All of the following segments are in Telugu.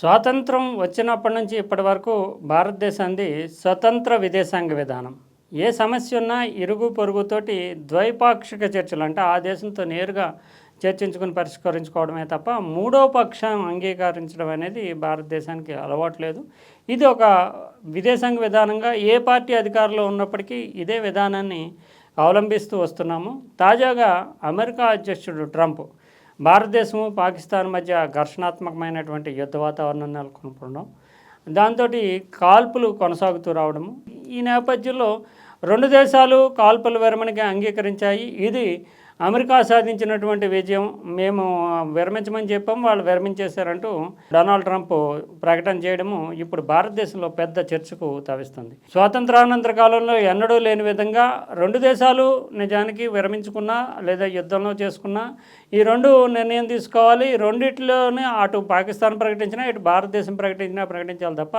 స్వాతంత్రం వచ్చినప్పటి నుంచి ఇప్పటి వరకు భారతదేశాన్ని స్వతంత్ర విదేశాంగ విధానం. ఏ సమస్య ఉన్నా ఇరుగు పొరుగుతోటి ద్వైపాక్షిక చర్చలు అంటే ఆ దేశంతో నేరుగా చర్చించుకుని పరిష్కరించుకోవడమే తప్ప మూడో పక్షం అంగీకరించడం అనేది భారతదేశానికి అలవాటు లేదు. ఇది ఒక విదేశాంగ విధానంగా ఏ పార్టీ అధికారంలో ఉన్నప్పటికీ ఇదే విధానాన్ని అవలంబిస్తూ వస్తున్నాము. తాజాగా అమెరికా అధ్యక్షుడు ట్రంప్ భారతదేశము పాకిస్తాన్ మధ్య ఘర్షణాత్మకమైనటువంటి యుద్ధ వాతావరణం నెలకొనడం దాంతో కాల్పులు కొనసాగుతూ రావడము. ఈ నేపథ్యంలో రెండు దేశాలు కాల్పుల విరమణకి అంగీకరించాయి. ఇది అమెరికా సాధించినటువంటి విజయం మేము విరమించమని చెప్పాము. వాళ్ళు విరమించేశారంటూ డొనాల్డ్ ట్రంప్ ప్రకటన చేయడము ఇప్పుడు భారతదేశంలో పెద్ద చర్చకు తవిస్తుంది. స్వాతంత్రానంతర కాలంలో ఎన్నడూ లేని విధంగా రెండు దేశాలు నిజానికి విరమించుకున్నా లేదా యుద్ధంలో చేసుకున్నా ఈ రెండు నిర్ణయం తీసుకోవాలి. రెండిట్లోనే అటు పాకిస్తాన్ ప్రకటించినా ఇటు భారతదేశం ప్రకటించినా ప్రకటించాలి తప్ప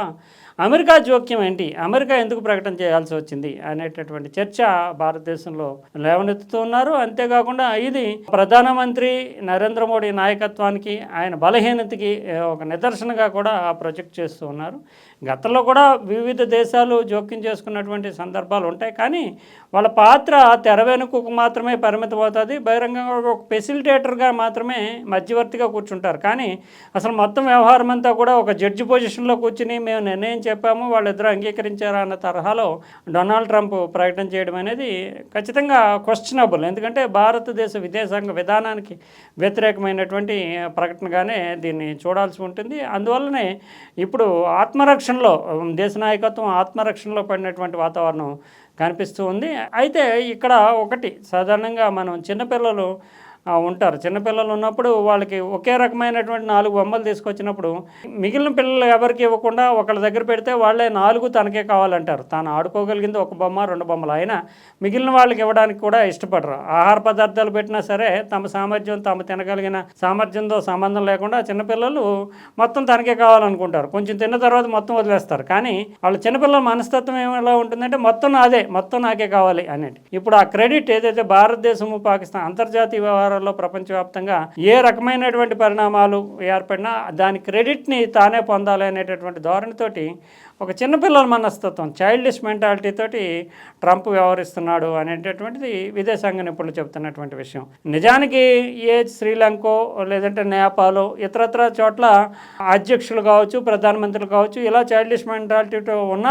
అమెరికా జోక్యం ఏంటి? అమెరికా ఎందుకు ప్రకటన చేయాల్సి వచ్చింది అనేటటువంటి చర్చ భారతదేశంలో లేవనెత్తుతూ ఉన్నారు. అంతేకాకుండా ఇది ప్రధానమంత్రి నరేంద్ర మోడీ నాయకత్వానికి ఆయన బలహీనతకి ఒక నిదర్శనగా కూడా ప్రొజెక్ట్ చేస్తూ ఉన్నారు. గతంలో కూడా వివిధ దేశాలు జోక్యం చేసుకున్నటువంటి సందర్భాలు ఉంటాయి. కానీ వాళ్ళ పాత్ర తెర వెనుకకు మాత్రమే పరిమితం అవుతుంది బహిరంగంగా ఒక ఫెసిలిటేటర్గా మాత్రమే మధ్యవర్తిగా కూర్చుంటారు. కానీ అసలు మొత్తం వ్యవహారం అంతా కూడా ఒక జడ్జి పొజిషన్లో కూర్చుని మేము నిర్ణయం చెప్పాము వాళ్ళిద్దరూ అంగీకరించారా అన్న తరహాలో డొనాల్డ్ ట్రంప్ ప్రకటన చేయడం అనేది ఖచ్చితంగా క్వశ్చనబుల్ ఎందుకంటే భారతదేశ విదేశాంగ విధానానికి వ్యతిరేకమైనటువంటి ప్రకటనగానే దీన్ని చూడాల్సి ఉంటుంది. అందువల్లనే ఇప్పుడు ఆత్మరక్ష రక్షణలో దేశ నాయకత్వం ఆత్మరక్షణలో పడినటువంటి వాతావరణం కనిపిస్తూ ఉంది. అయితే ఇక్కడ ఒకటి సాధారణంగా మనం చిన్నపిల్లలు ఉంటారు. చిన్నపిల్లలు ఉన్నప్పుడు వాళ్ళకి ఒకే రకమైనటువంటి నాలుగు బొమ్మలు తీసుకొచ్చినప్పుడు మిగిలిన పిల్లలు ఎవరికి ఇవ్వకుండా ఒకళ్ళ దగ్గర పెడితే వాళ్ళే నాలుగు తనకే కావాలంటారు. తాను ఆడుకోగలిగింది ఒక బొమ్మ రెండు బొమ్మలు. అయినా మిగిలిన వాళ్ళకి ఇవ్వడానికి కూడా ఇష్టపడరు. ఆహార పదార్థాలు పెట్టినా సరే తమ సామర్థ్యం తాము తినగలిగిన సామర్థ్యంతో సంబంధం లేకుండా చిన్నపిల్లలు మొత్తం తనకే కావాలనుకుంటారు. కొంచెం తిన్న తర్వాత మొత్తం వదిలేస్తారు. కానీ వాళ్ళ చిన్నపిల్లల మనస్తత్వం ఏమైనా ఉంటుందంటే మొత్తం నాదే మొత్తం నాకే కావాలి అనేది ఇప్పుడు ఆ క్రెడిట్ ఏదైతే భారతదేశము పాకిస్తాన్ అంతర్జాతీయ వ్యవహారాల్లో ప్రపంచవ్యాప్తంగా ఏ రకమైనటువంటి పరిణామాలు ఏర్పడినా దాని క్రెడిట్ని తానే పొందాలి అనేటటువంటి ధోరణితోటి ఒక చిన్నపిల్లల మనస్తత్వం చైల్డిష్ మెంటాలిటీ తోటి ట్రంప్ వ్యవహరిస్తున్నాడు అనేటటువంటిది విదేశాంగ నిపుణులు చెబుతున్నటువంటి విషయం. నిజానికి ఏ శ్రీలంకో లేదంటే నేపాలో ఇతరత్ర చోట్ల అధ్యక్షులు కావచ్చు ప్రధానమంత్రులు కావచ్చు ఇలా చైల్డిష్ మెంటాలిటీతో ఉన్న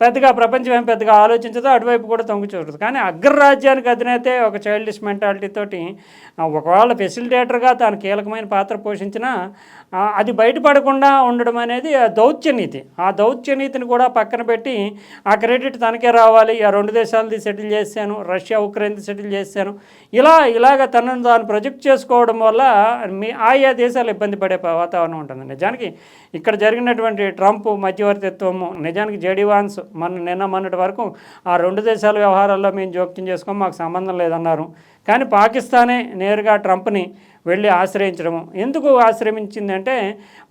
పెద్దగా ప్రపంచం ఏం పెద్దగా ఆలోచించదో అటువైపు కూడా తొంగి చూడదు. కానీ అగ్రరాజ్యానికి అధినేతే ఒక చైల్డిష్ మెంటాలిటీతోటి ఒకవేళ ఫెసిలిటేటర్గా తాను కీలకమైన పాత్ర పోషించినా అది బయటపడకుండా ఉండడం అనేది ఆ దౌత్య నీతి. ఆ దౌత్య నీతిని కూడా పక్కన పెట్టి ఆ క్రెడిట్ తనకే రావాలి ఆ రెండు దేశాలది సెటిల్ చేశాను రష్యా ఉక్రెయిన్ది సెటిల్ చేశాను. ఇలా ఇలాగ తనను తాను ప్రొజెక్ట్ చేసుకోవడం వల్ల మీ ఆయా దేశాలు ఇబ్బంది పడే వాతావరణం ఉంటుంది. నిజానికి ఇక్కడ జరిగినటువంటి ట్రంప్ మధ్యవర్తిత్వము నిజానికి జేడీ వాన్స్ మన నిన్న మొన్నటి వరకు ఆ రెండు దేశాల వ్యవహారాల్లో మేము జోక్యం చేసుకోం మాకు సంబంధం లేదన్నారు. కానీ పాకిస్తానే నేరుగా ట్రంప్ని వెళ్ళి ఆశ్రయించడము. ఎందుకు ఆశ్రయించిందంటే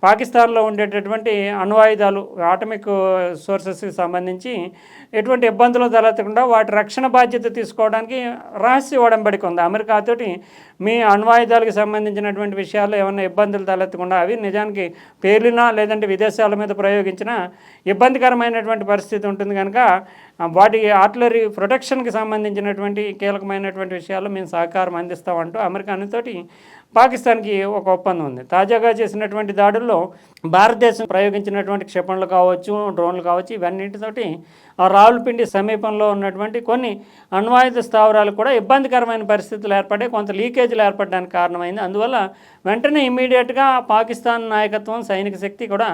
పాకిస్తాన్లో ఉండేటటువంటి అణ్వాయుధాలు ఆటమిక్ సోర్సెస్కి సంబంధించి ఎటువంటి ఇబ్బందులు తలెత్తకుండా వాటి రక్షణ బాధ్యత తీసుకోవడానికి రహస్య ఒడంబడిక ఉంది. అమెరికాతోటి మీ అణ్వాయుధాలకు సంబంధించినటువంటి విషయాల్లో ఏమైనా ఇబ్బందులు తలెత్తకుండా అవి నిజానికి పేలినా లేదంటే విదేశాల మీద ప్రయోగించినా ఇబ్బందికరమైనటువంటి పరిస్థితి ఉంటుంది కనుక వాటి ఆర్టిలరీ ప్రొటెక్షన్కి సంబంధించినటువంటి కీలకమైనటువంటి విషయాల్లో మేము సహకారం అందిస్తామంటూ అమెరికాతోటి పాకిస్తాన్కి ఒక ఒప్పందం ఉంది. తాజాగా చేసినటువంటి దాడుల్లో భారతదేశం ప్రయోగించినటువంటి క్షిపణులు కావచ్చు డ్రోన్లు కావచ్చు ఇవన్నిటితోటి ఆ రావులపిండి సమీపంలో ఉన్నటువంటి కొన్ని అణ్వాయుధ స్థావరాలు కూడా ఇబ్బందికరమైన పరిస్థితులు ఏర్పడే కొంత లీకేజీలు ఏర్పడడానికి కారణమైంది. అందువల్ల వెంటనే ఇమీడియట్గా పాకిస్తాన్ నాయకత్వం సైనిక శక్తి కూడా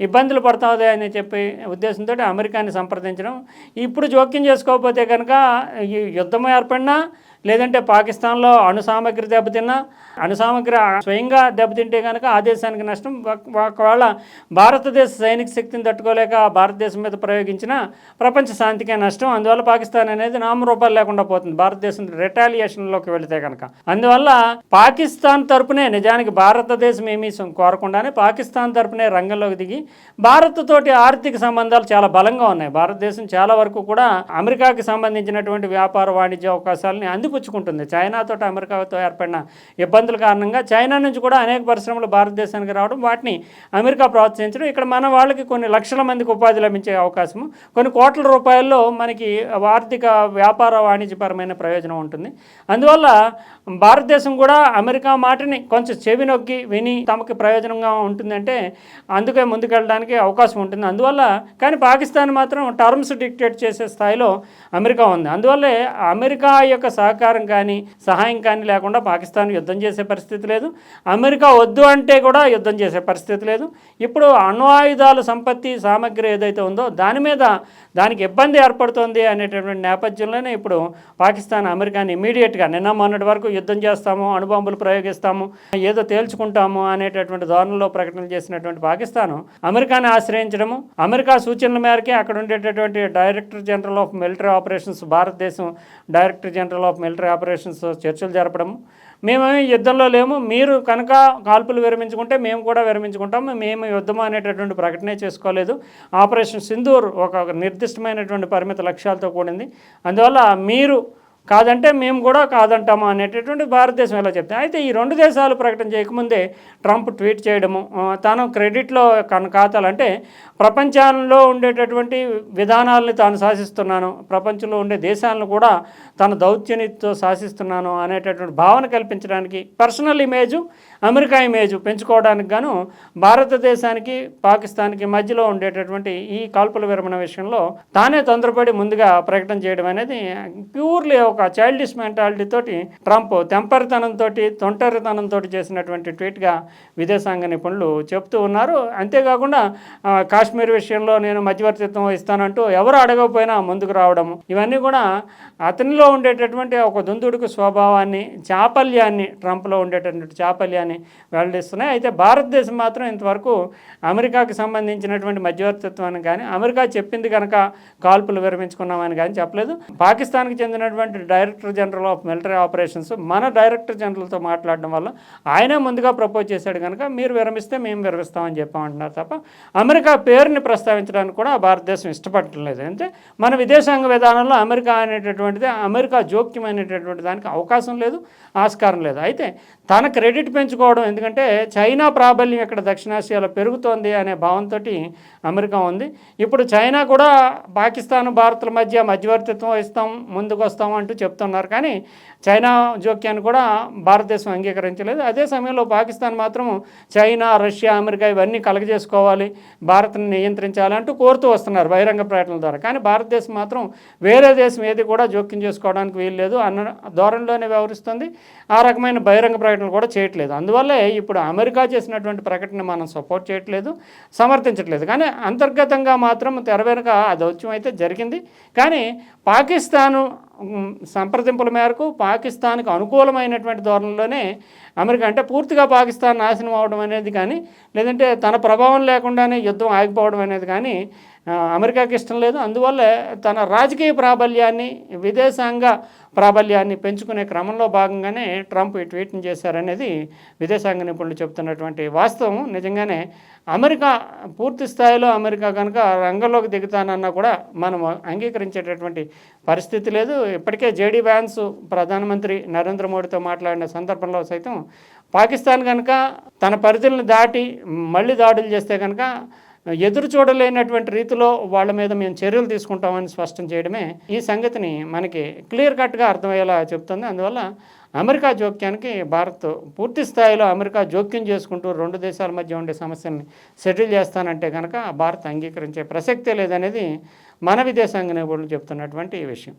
ఇబ్బందులు పడుతుంది అని చెప్పి ఉద్దేశంతో అమెరికాని సంప్రదించడం. ఇప్పుడు జోక్యం చేసుకోకపోతే కనుక ఈ యుద్ధం ఏర్పడినా లేదంటే పాకిస్తాన్లో అణు సామగ్రి దెబ్బతిన్నా అణు సామగ్రి స్వయంగా దెబ్బతింటే కనుక ఆ దేశానికి నష్టం. ఒకవేళ భారతదేశ సైనిక శక్తిని తట్టుకోలేక భారతదేశం మీద ప్రయోగించిన ప్రపంచ శాంతికే నష్టం. అందువల్ల పాకిస్తాన్ అనేది నామరూపాలు లేకుండా పోతుంది. భారతదేశం రిటాలియేషన్లోకి వెళితే కనుక అందువల్ల పాకిస్తాన్ తరపునే నిజానికి భారతదేశం ఏమీ కోరకుండానే పాకిస్తాన్ తరపునే రంగంలోకి దిగి భారత్ తోటి ఆర్థిక సంబంధాలు చాలా బలంగా ఉన్నాయి. భారతదేశం చాలా వరకు కూడా అమెరికాకి సంబంధించినటువంటి వ్యాపార వాణిజ్య అవకాశాలని అందుకు అందిపుచ్చుకుంటుంది చైనాతో అమెరికాతో ఏర్పడిన ఇబ్బందుల కారణంగా చైనా నుంచి కూడా అనేక పరిశ్రమలు భారతదేశానికి రావడం వాటిని అమెరికా ప్రోత్సహించడం. ఇక్కడ మన వాళ్ళకి కొన్ని లక్షల మందికి ఉపాధి లభించే అవకాశము. కొన్ని కోట్ల రూపాయల్లో మనకి ఆర్థిక వ్యాపార వాణిజ్యపరమైన ప్రయోజనం ఉంటుంది. అందువల్ల భారతదేశం కూడా అమెరికా మాటని కొంచెం చెవి నొక్కి విని తమకి ప్రయోజనంగా ఉంటుందంటే అందుకే ముందుకెళ్ళడానికి అవకాశం ఉంటుంది. అందువల్ల కానీ పాకిస్తాన్ మాత్రం టర్మ్స్ డిక్టేట్ చేసే స్థాయిలో అమెరికా ఉంది. అందువల్లే అమెరికా యొక్క సహకారం కానీ సహాయం కానీ లేకుండా పాకిస్తాన్ యుద్ధం చేసే పరిస్థితి లేదు. అమెరికా వద్దు అంటే కూడా యుద్ధం చేసే పరిస్థితి లేదు. ఇప్పుడు అణ్వాయుధాల సంపత్తి సామగ్రి ఏదైతే ఉందో దాని మీద దానికి ఇబ్బంది ఏర్పడుతుంది అనేటటువంటి నేపథ్యంలోనే ఇప్పుడు పాకిస్తాన్ అమెరికాని ఇమీడియట్గా నిన్న మొన్నటి వరకు యుద్ధం చేస్తాము అణుబాంబులు ప్రయోగిస్తాము ఏదో తేల్చుకుంటాము అనేటటువంటి ధోరణిలో ప్రకటన చేసినటువంటి పాకిస్తాన్ అమెరికాని ఆశ్రయించడము అమెరికా సూచనల మేరకే అక్కడ ఉండేటటువంటి director general of military operations భారతదేశం director general of military operations చర్చలు జరపడం. మేమేమి యుద్ధంలో లేము. మీరు కనుక కాల్పులు విరమించుకుంటే మేము కూడా విరమించుకుంటాము మేము యుద్ధం అనేటటువంటి ప్రకటనే చేసుకోలేదు. ఆపరేషన్ సింధూర్ ఒక నిర్దిష్టమైనటువంటి పరిమిత లక్ష్యాలతో కూడింది. అందువల్ల మీరు కాదంటే మేము కూడా కాదంటాము అనేటటువంటి భారతదేశం ఎలా చెప్తాం అయితే ఈ రెండు దేశాలు ప్రకటన చేయకముందే ట్రంప్ ట్వీట్ చేయడము తాను క్రెడిట్లో కను ఖాతాలంటే ప్రపంచంలో ఉండేటటువంటి విధానాలని తాను శాసిస్తున్నాను ప్రపంచంలో ఉండే దేశాలను కూడా తన దౌత్యనితో శాసిస్తున్నాను అనేటటువంటి భావన కల్పించడానికి పర్సనల్ ఇమేజు అమెరికా ఇమేజ్ పెంచుకోవడానికి గాను భారతదేశానికి పాకిస్తాన్కి మధ్యలో ఉండేటటువంటి ఈ కాల్పుల విరమణ విషయంలో తానే తొందరపడి ముందుగా ప్రకటన చేయడం అనేది ప్యూర్లీ ఒక చైల్డిష్ మెంటాలిటీ తోటి ట్రంప్ తెంపరితనంతో తొంటరితనంతో చేసినటువంటి ట్వీట్గా విదేశాంగ నిపుణులు చెప్తూ ఉన్నారు. అంతేకాకుండా కాశ్మీర్ విషయంలో నేను మధ్యవర్తిత్వం ఇస్తానంటూ ఎవరు అడగకపోయినా ముందుకు రావడం ఇవన్నీ కూడా అతనిలో ఉండేటటువంటి ఒక దుందుడుకు స్వభావాన్ని చాపల్యాన్ని ట్రంప్లో ఉండేటటువంటి చాపల్యాన్ని వెల్లడిస్తున్నాయి. అయితే భారతదేశం మాత్రం ఇంతవరకు అమెరికాకి సంబంధించినటువంటి మధ్యవర్తిత్వాన్ని కానీ అమెరికా చెప్పింది కనుక కాల్పులు విరమించుకున్నామని కానీ చెప్పలేదు. పాకిస్తాన్కి చెందినటువంటి director general of military operations మన డైరెక్టర్ జనరల్తో మాట్లాడడం వల్ల ఆయనే ముందుగా ప్రపోజ్ చేశాడు కనుక మీరు విరమిస్తే మేము విరమిస్తామని చెప్పామంటున్నారు తప్ప అమెరికా పేరుని ప్రస్తావించడానికి కూడా భారతదేశం ఇష్టపడటం లేదు. అంటే మన విదేశాంగ విధానంలో అమెరికా అనేటటువంటిది అమెరికా జోక్యం అనేటటువంటి దానికి అవకాశం లేదు ఆస్కారం లేదు. అయితే తన క్రెడిట్ పెంచుకోవడం ఎందుకంటే చైనా ప్రాబల్యం ఇక్కడ దక్షిణాసియాలో పెరుగుతోంది అనే భావంతో అమెరికా ఉంది. ఇప్పుడు చైనా కూడా పాకిస్తాన్ భారత్ల మధ్య మధ్యవర్తిత్వం ఇస్తాం ముందుకు వస్తాం అంటూ చెప్తున్నారు. కానీ చైనా జోక్యాన్ని కూడా భారతదేశం అంగీకరించలేదు. అదే సమయంలో పాకిస్తాన్ మాత్రం చైనా రష్యా అమెరికా ఇవన్నీ కలగజేసుకోవాలి భారత్ని నియంత్రించాలంటూ కోరుతూ వస్తున్నారు బహిరంగ ప్రకటనల ద్వారా. కానీ భారతదేశం మాత్రం వేరే దేశం ఏది కూడా జోక్యం చేసుకోవడానికి వీల్లేదు అన్న ధోరణిలోనే వ్యవహరిస్తుంది. ఆ రకమైన బహిరంగ ప్రకటనలు కూడా చేయట్లేదు. అందువల్లే ఇప్పుడు అమెరికా చేసినటువంటి ప్రకటన మనం సపోర్ట్ చేయట్లేదు సమర్థించట్లేదు. కానీ అంతర్గతంగా మాత్రం తెర వెనుక ఆ దౌత్యం అయితే జరిగింది. కానీ పాకిస్తాను సంప్రదింపుల మేరకు పాకిస్తాన్కు అనుకూలమైనటువంటి ధోరణిలోనే అమెరికా అంటే పూర్తిగా పాకిస్తాన్ నాశనం అవడం అనేది కానీ లేదంటే తన ప్రభావం లేకుండానే యుద్ధం ఆగిపోవడం అనేది కానీ అమెరికాకి ఇష్టం లేదు. అందువల్ల తన రాజకీయ ప్రాబల్యాన్ని విదేశాంగ ప్రాబల్యాన్ని పెంచుకునే క్రమంలో భాగంగానే ట్రంప్ ఈ ట్వీట్ని చేశారనేది విదేశాంగ నిపుణులు చెబుతున్నటువంటి వాస్తవం. నిజంగానే అమెరికా పూర్తి స్థాయిలో అమెరికా కనుక రంగంలోకి దిగుతానన్నా కూడా మనం అంగీకరించేటటువంటి పరిస్థితి లేదు. ఇప్పటికే జేడీ వ్యాన్స్ ప్రధానమంత్రి నరేంద్ర మోడీతో మాట్లాడిన సందర్భంలో సైతం పాకిస్తాన్ కనుక తన పరిధులను దాటి మళ్ళీ దాడులు చేస్తే కనుక ఎదురు చూడలేనటువంటి రీతిలో వాళ్ళ మీద మేము చర్యలు తీసుకుంటామని స్పష్టం చేయడమే ఈ సంగతిని మనకి క్లియర్ కట్గా అర్థమయ్యేలా చెప్తుంది. అందువల్ల అమెరికా జోక్యానికి భారత్ పూర్తి స్థాయిలో అమెరికా జోక్యం చేసుకుంటూ రెండు దేశాల మధ్య ఉండే సమస్యల్ని సెటిల్ చేస్తానంటే కనుక భారత్ అంగీకరించే ప్రసక్తే లేదనేది మన విదేశాంగ నిపుణులు చెప్తున్నటువంటి విషయం.